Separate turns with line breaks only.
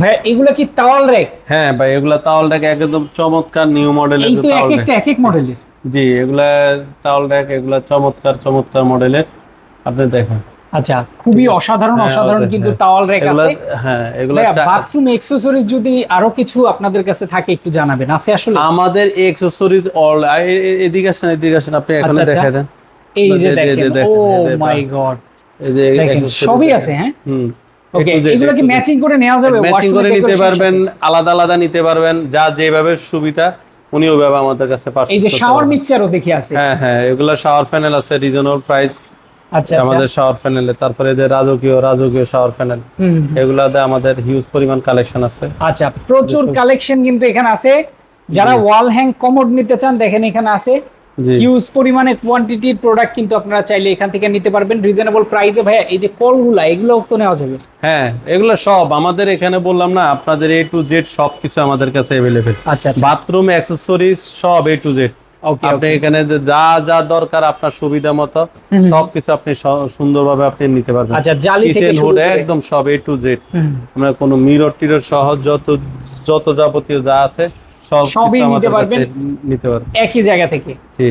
ভাই এগুলো কি তাওয়াল রেক?
হ্যাঁ ভাই এগুলা তাওয়াল র্যাক একদম চমৎকার নিউ মডেলের
এই তো এক একটা এক এক মডেলের
জি এগুলা তাওয়াল র্যাক এগুলা চমৎকার চমৎকার মডেলের আপনি দেখেন।
আচ্ছা খুবই অসাধারণ
হ্যাঁ,
অসাধারণ কিন্তু
হ্যাঁ।
তাওয়াল রেক আছে।
হ্যাঁ এগুলা
বাথরুম অ্যাক্সেসরিজ যদি আরও কিছু আপনাদের কাছে থাকে একটু জানাবেন। আছে আসলে?
আমাদের এক্সেসরিজ অল এদিকে আসেন এদিকে আসেন। আপনি এখানে
আচ্ছা, আচ্ছা।
দেন।
এই যে দেখেন। ও মাই গড
এই যে
সবই
দেখেন।
আছে হ্যাঁ?
হুম।
ওকে এগুলো কি ম্যাচিং করে নেওয়া যাবে?
ম্যাচিং করে নিতে পারবেন আলাদা আলাদা নিতে পারবেন যা যেভাবে সুবিধা উনি ওইভাবে আমাদের কাছে
এই যে শাওয়ার
পারবেন।
দেখি আছে।
হ্যাঁ হ্যাঁ এগুলো শাওয়ার প্যানেল আছে রিজনাল প্রাইস
আচ্ছা
আমাদের
আচ্ছা
শাওয়ার প্যানেলে তারপরে রাজকীয় রাজকীয় শাওয়ার প্যানেল। এগুলাতে আমাদের হিউজ পরিমাণ কালেকশন আছে।
আচ্ছা প্রচুর কালেকশন কিন্তু এখানে আছে। যারা ওয়াল হ্যাং কমোড নিতে চান দেখেন এখানে আছে। হিউজ পরিমাণে কোয়ান্টিটির প্রোডাক্ট কিন্তু আপনারা চাইলে এখান থেকে নিতে পারবেন। রিজনেবল প্রাইসে ভাইয়া এই যে কলগুলা এগুলো তো নেওয়া যাবে?
হ্যাঁ এগুলো সব আমাদের এখানে বললাম না আপনাদের এ টু জেড সব কিছু আমাদের কাছে অ্যাভেলেবেল
আচ্ছা আচ্ছা।
বাথরুম অ্যাক্সেসরিজ সব এ টু জেড
ওকে
আপনি এখানে যা যা দরকার আপনার সুবিধা মতো। সবকিছু আপনি সুন্দরভাবে আপনি নিতে পারবেন।
আচ্ছা জালি থেকে শুরু করে
একদম সব এ টু জেড। আমরা কোনো মিরর টিরর সহ যত যত যাবতীয় যা আছে
সবই নিতে পারবেন?
নিতে পারবেন
একই জায়গা থেকে
জি